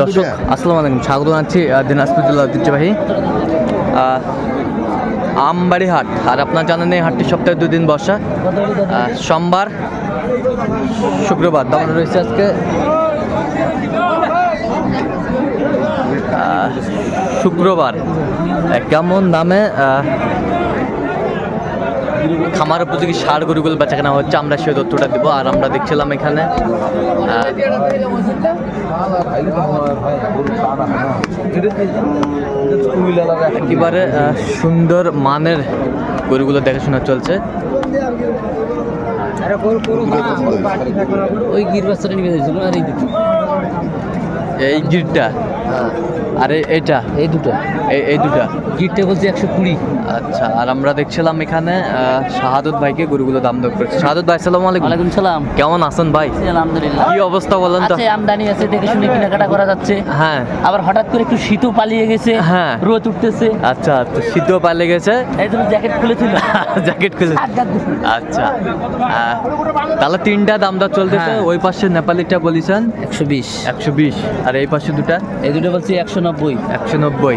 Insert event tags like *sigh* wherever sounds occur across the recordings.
দর্শক, আসসালামু আলাইকুম। স্বাগত জানাচ্ছি দিনাজপুর জেলা ঐতিহ্যবাহী আমবাড়ি হাট। আর আপনার জানেন এই হাটটি সপ্তাহে দুই দিন বসা। সোমবার, শুক্রবার দাম রয়েছে আজকে। শুক্রবার। কেমন দামে খামার উপযোগী সার গরুগুলো বেচা কেনা হচ্ছে আমরা সেই তথ্যটা দিব। আর আমরা দেখছিলাম এখানে একেবারে সুন্দর মানের গরুগুলো দেখাশোনা চলছে। ওই গির বাচ্চাটা নিয়ে আর এই দুটো। এই গিরটা আর এটা। এই দুটো। এই- দুটা। গিরটা বলছে একশো কুড়ি। আচ্ছা আর আমরা দেখছিলাম এখানে আহ, শাহাদত ভাইকে গরুগুলো দাম দর করছে। শাহাদত ভাই সালাম আলাইকুম। ওয়ালাইকুম সালাম। কেমন আছেন ভাই? আলহামদুলিল্লাহ। কি অবস্থা বলেন তো? আমদানি আছে দেখে শুনে কেনাকাটা করা যাচ্ছে। হ্যাঁ। আবার হঠাৎ করে একটু শীতও পালিয়ে গেছে। হ্যাঁ। রোদ উঠতেছে। আচ্ছা তো শীত পালে গেছে। এই জন্য জ্যাকেট খুলে ছিল জ্যাকেট খুলে আচ্ছা তাহলে তিনটা দাম দর চলতেছে। হ্যাঁ। ওই পাশে নেপালিটা বলিছেন? একশো বিশ। একশো বিশ। আর এই পাশে দুটা? এই দুটো বলছি একশো নব্বই। একশো নব্বই।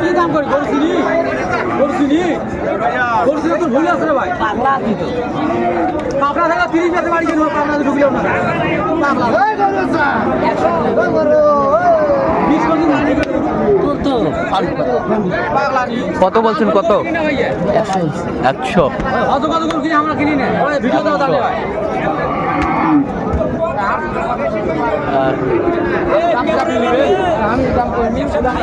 কি দাম করি পাবনা ঢুকলেও না কত? বলছেন কত? একশো। একশো অত কত করে কিনে আমরা কিনি না ওই ভিডিও দাও তাহলে ভাই আর দাম আপনি নেবেন আমি দাম করে নিন দাম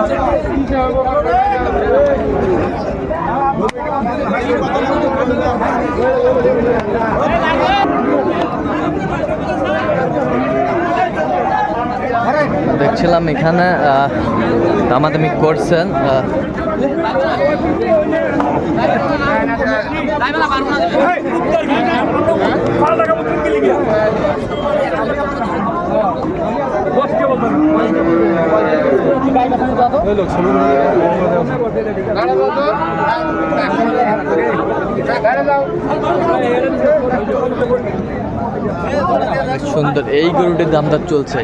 দেখছিলাম এখানে দামাদামি করছেন আহ, সুন্দর। এই গরুটির দাম চলছে।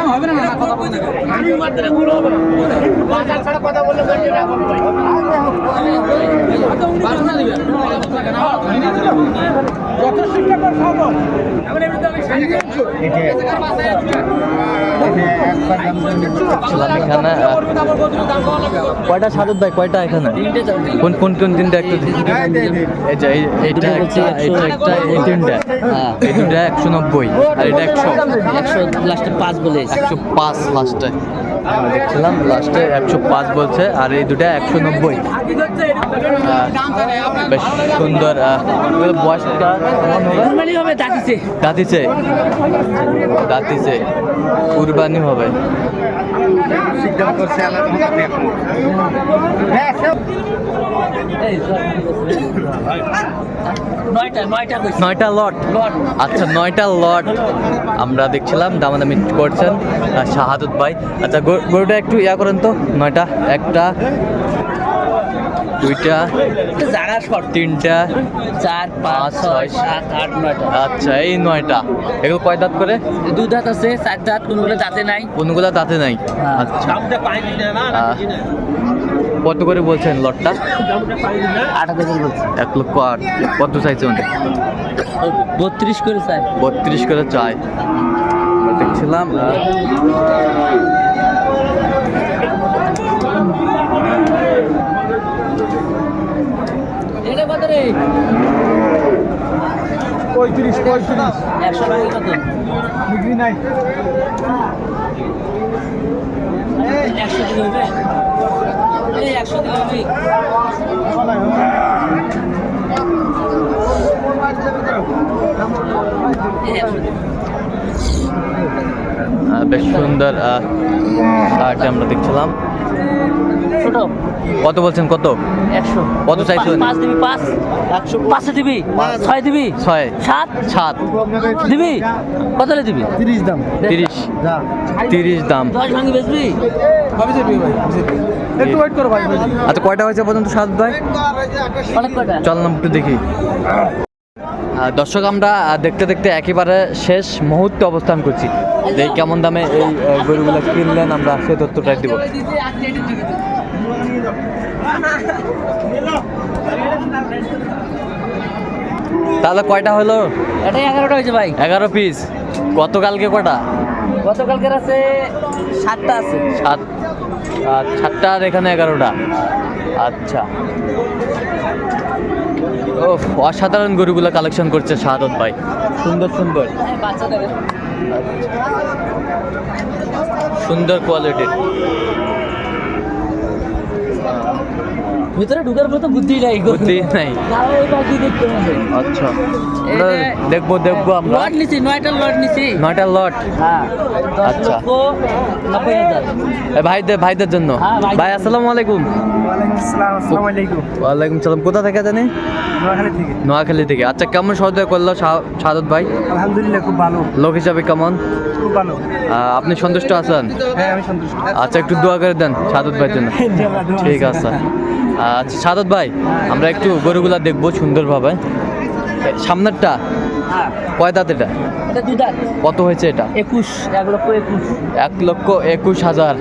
দাম না কথা বলতে এখানে কয়টা সাদত ভাই? কয়টা এখানে? কোন কোন কোন তিনটা একটু যে হচ্ছে একটা এইটা একটা এই তিনটা। এই দুটা একশো নব্বই আর এটা একশো। একশো লাস্টে পাঁচ বলে। একশো পাঁচ লাস্টে। আমরা দেখছিলাম লাস্টে একশো পাঁচ বলছে আর এই দুটা একশো নব্বই। বেশ সুন্দর আহ, বয়সটা হবে দাঁতিছে? দাঁতিছে। কুরবানি হবে। নয়টা তোমাকে দেখো নয়টা লট আচ্ছা নয়টা লট আমরা দেখছিলাম, দামাদামি করছেন শাহাদুত ভাই। আচ্ছা গরু- গরুটা একটু ইয়া করেন তো, নয়টা, একটা দুইটা জায়গা শর্ট তিনটা চার পাঁচ ছয় সাত আট নয়টা। আচ্ছা এই নয়টা। এগুলো কয় দাঁত করে? দু দাঁত আছে চার দাঁত কোনগুলো দাঁতে নাই। কোনগুলো দাঁতে নাই? হ্যাঁ। আচ্ছা। কত করে বলছেন লটটা? আট হাজার করে বলছি। এক লক্ষ আট। কত চাইছে মানে বত্রিশ করে চাই। বত্রিশ করে চাই। দেখছিলাম পঁয়ত্রিশ পঁয়ত্রিশ। একশো টাকা কত? বিক্রি নাই? একশো দিলে হবে। এই একশো দিলে হবে। বেশ সুন্দর আহ, শার্টে আমরা দেখছিলাম। ছোট। কত বলছেন কত? একশো। কত চাইছেন? পাঁচ দিবি পাঁচ। একশো পাঁচে দিবি? ছয় দিবি? ছয়। সাত? সাত। দিবি? কত দিবি? তিরিশ দাম। তিরিশ। তিরিশ দাম। দশ ভাঙি বেচবি? কবে যাবি ভাই? একটু ওয়েট করো ভাই আচ্ছা কয়টা হয়েছে পর্যন্ত সাত ভাই? চল না একটু দেখি। দর্শক আমরা দেখতে দেখতে একেবারে শেষ মুহূর্তে অবস্থান করছি। যে কেমন দামে এই গরুগুলো কিনলেন আমরা সেই তথ্যটা দিব। তাহলে কয়টা হলো? এটাই এগারোটা হয়েছে ভাই। এগারো পিস গতকালকে কটা? গতকালকের আছে সাতটা আছে। সাত সাতটা আর এখানে এগারোটা। আচ্ছা। ও অসাধারণ গরুগুলো কালেকশন করছে শাহাদত ভাই। সুন্দর সুন্দর। সুন্দর কোয়ালিটির ভিতরে ঢুকার মতো বুদ্ধি নাই বুদ্ধি নাই। আচ্ছা। দেখব দেখব আমরা। লট নিছি নয়টা লট নিছি। নয়টা লট? হ্যাঁ। আচ্ছা। ভাইদের ভাইদের জন্য। হ্যাঁ, ভাই আসসালামু আলাইকুম। ওয়ালাইকুম সালাম। কোথা থেকে জানি? নোয়াখালী থেকে। আচ্ছা কেমন সহযোগিতা করল সাদত ভাই? আলহামদুলিল্লাহ খুব ভালো। লোক হিসাবে কেমন? খুব ভালো। আপনি সন্তুষ্ট আছেন? হ্যাঁ আমি সন্তুষ্ট। আচ্ছা একটু দোয়া করে দেন সাদত ভাইয়ের জন্য। ঠিক আছে। আচ্ছা সাদত ভাই আমরা একটু গরুগুলা দেখব সুন্দরভাবে। সামনেরটা হ্যাঁ কয় দাঁত এটা? কত হয়েছে এটা? একুশ এক লক্ষ একুশ। এক লক্ষ একুশ হাজার।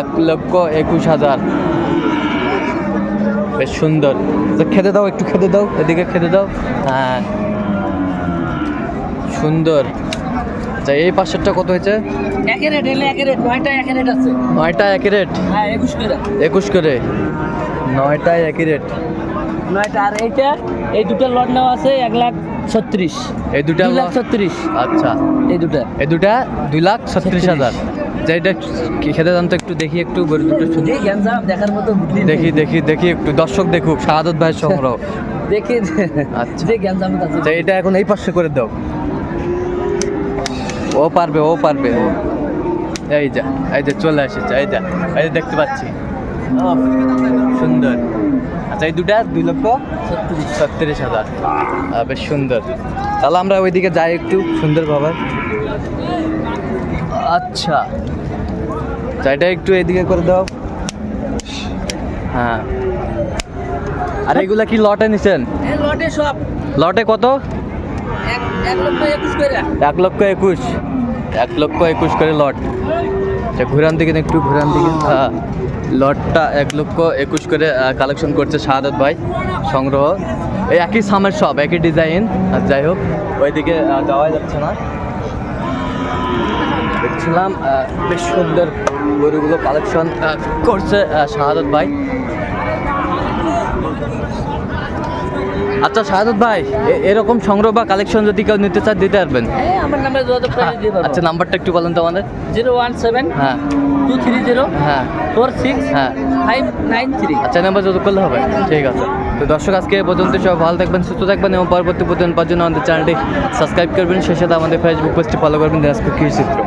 এক লক্ষ একুশ হাজার। বেশ সুন্দর। তো খেতে দাও একটু খেতে দাও এদিকে খেতে দাও। হ্যাঁ। সুন্দর। আচ্ছা এই পাশেরটা কত হয়েছে? একের রেট এলে একের রেট নয়টা একের রেট আছে। নয়টা একই রেট হ্যাঁ একুশ করে। একুশ করে? নয়টায় একই রেট নয়টা আর এইটা এই দুটো লট নেওয়া আছে এক লাখ ছত্রিশ। এই দুটা লাখ ছত্রিশ। আচ্ছা। এই দুটা। এই দুটা দুই লাখ ছত্রিশ হাজার। যেটা খেতে দাম তো একটু দেখি একটু গরু দুটো দেখার মতো দেখি দেখি দেখি একটু। দর্শক দেখুক শাহাদত ভাইয়ের সংগ্রহ। *laughs* দেখে। আচ্ছা। আচ্ছা এটা এখন এই পাশে করে দাও। ও পারবে ও পারবে। ও এই যা এই যে চলে এসেছে এই যা এই যে দেখতে পাচ্ছি। সুন্দর। আচ্ছা এই দুটা দুই লক্ষ ছত্রিশ হাজার। বেশ সুন্দর। তাহলে আমরা ওইদিকে যাই একটু সুন্দরভাবে। আচ্ছা। আচ্ছা, এটা একটু এইদিকে করে দাও। হ্যাঁ। আর এগুলা কি লটে নিছেন? লটে সব। লটে কত? এক লক্ষ একুশ এক লক্ষ একুশ। করে লট। আচ্ছা ঘুরান দিকে একটু ঘুরান দিকে হ্যাঁ লটটা এক লক্ষ একুশ করে কালেকশন করছে শাহাদত ভাই সংগ্রহ। এই একই সামের সব একই ডিজাইন আর যাই হোক ওইদিকে আহ, যাওয়া যাচ্ছে না। দেখছিলাম বেশ সুন্দর গরুগুলো কালেকশন করছে শাহাদত ভাই। আচ্ছা শাহাদত ভাই এরকম সংগ্রহ বা কালেকশন যদি কেউ নিতে চায় দিতে পারবেন? আমার নাম্বার যোগাযোগ করে দিয়ে পারব। আচ্ছা নাম্বারটা একটু বলেন তো আমাদের। জিরো ওয়ান সেভেন হ্যাঁ। টু থ্রি জিরো হ্যাঁ। ফোর সিক্স হ্যাঁ। Five nine three. আচ্ছা নাম্বার যত করলে হবে? ঠিক আছে। তো দর্শক আজকে এ পর্যন্ত সব ভালো থাকবেন সুস্থ থাকবেন এবং পরবর্তী প্রতিদিন পাওয়ার জন্য আমাদের চ্যানেলটি সাবস্ক্রাইব করবেন। সেই সাথে আমাদের ফেসবুক পেজটি ফলো করবেন দিনাজপুর কৃষি চিত্র।